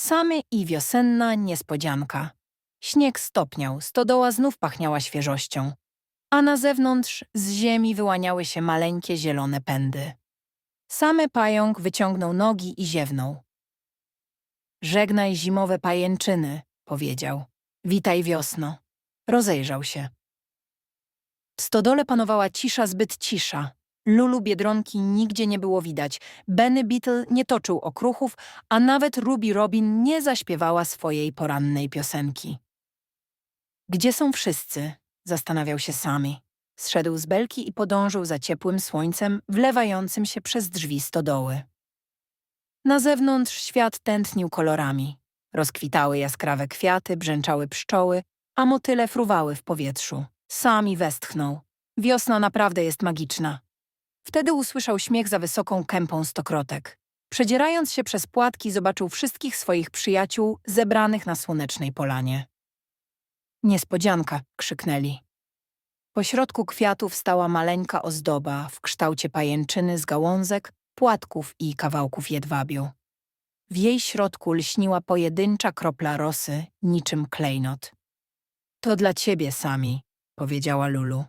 Samy i wiosenna niespodzianka. Śnieg stopniał, stodoła znów pachniała świeżością, a na zewnątrz z ziemi wyłaniały się maleńkie zielone pędy. Samy pająk wyciągnął nogi i ziewnął. Żegnaj zimowe pajęczyny, powiedział. Witaj wiosno. Rozejrzał się. W stodole panowała cisza zbyt cisza. Lulu Biedronki nigdzie nie było widać. Benny Beetle nie toczył okruchów, a nawet Ruby Robin nie zaśpiewała swojej porannej piosenki. Gdzie są wszyscy? Zastanawiał się sami. Zszedł z belki i podążył za ciepłym słońcem wlewającym się przez drzwi stodoły. Na zewnątrz świat tętnił kolorami. Rozkwitały jaskrawe kwiaty, brzęczały pszczoły, a motyle fruwały w powietrzu. Sami westchnął. Wiosna naprawdę jest magiczna. Wtedy usłyszał śmiech za wysoką kępą stokrotek. Przedzierając się przez płatki, zobaczył wszystkich swoich przyjaciół zebranych na słonecznej polanie. Niespodzianka! krzyknęli. Po środku kwiatów stała maleńka ozdoba w kształcie pajęczyny z gałązek, płatków i kawałków jedwabiu. W jej środku lśniła pojedyncza kropla rosy, niczym klejnot. To dla ciebie sami, powiedziała Lulu.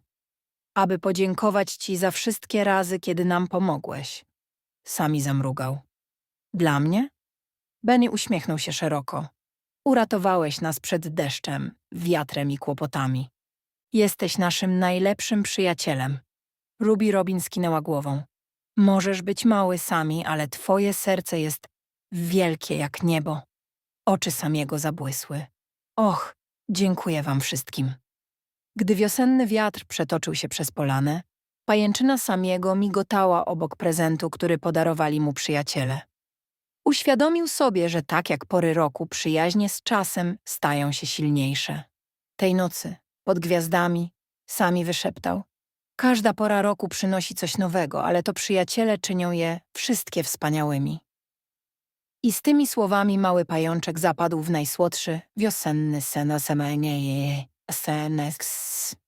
Aby podziękować ci za wszystkie razy, kiedy nam pomogłeś. Sami zamrugał. Dla mnie? Benny uśmiechnął się szeroko. Uratowałeś nas przed deszczem, wiatrem i kłopotami. Jesteś naszym najlepszym przyjacielem. Ruby Robin skinęła głową. Możesz być mały sami, ale twoje serce jest wielkie jak niebo. Oczy samiego zabłysły. Och, dziękuję wam wszystkim. Gdy wiosenny wiatr przetoczył się przez polanę, pajęczyna samiego migotała obok prezentu, który podarowali mu przyjaciele. Uświadomił sobie, że tak jak pory roku przyjaźnie z czasem stają się silniejsze. Tej nocy, pod gwiazdami, sami wyszeptał. Każda pora roku przynosi coś nowego, ale to przyjaciele czynią je wszystkie wspaniałymi. I z tymi słowami mały pajączek zapadł w najsłodszy, wiosenny sen Sen next.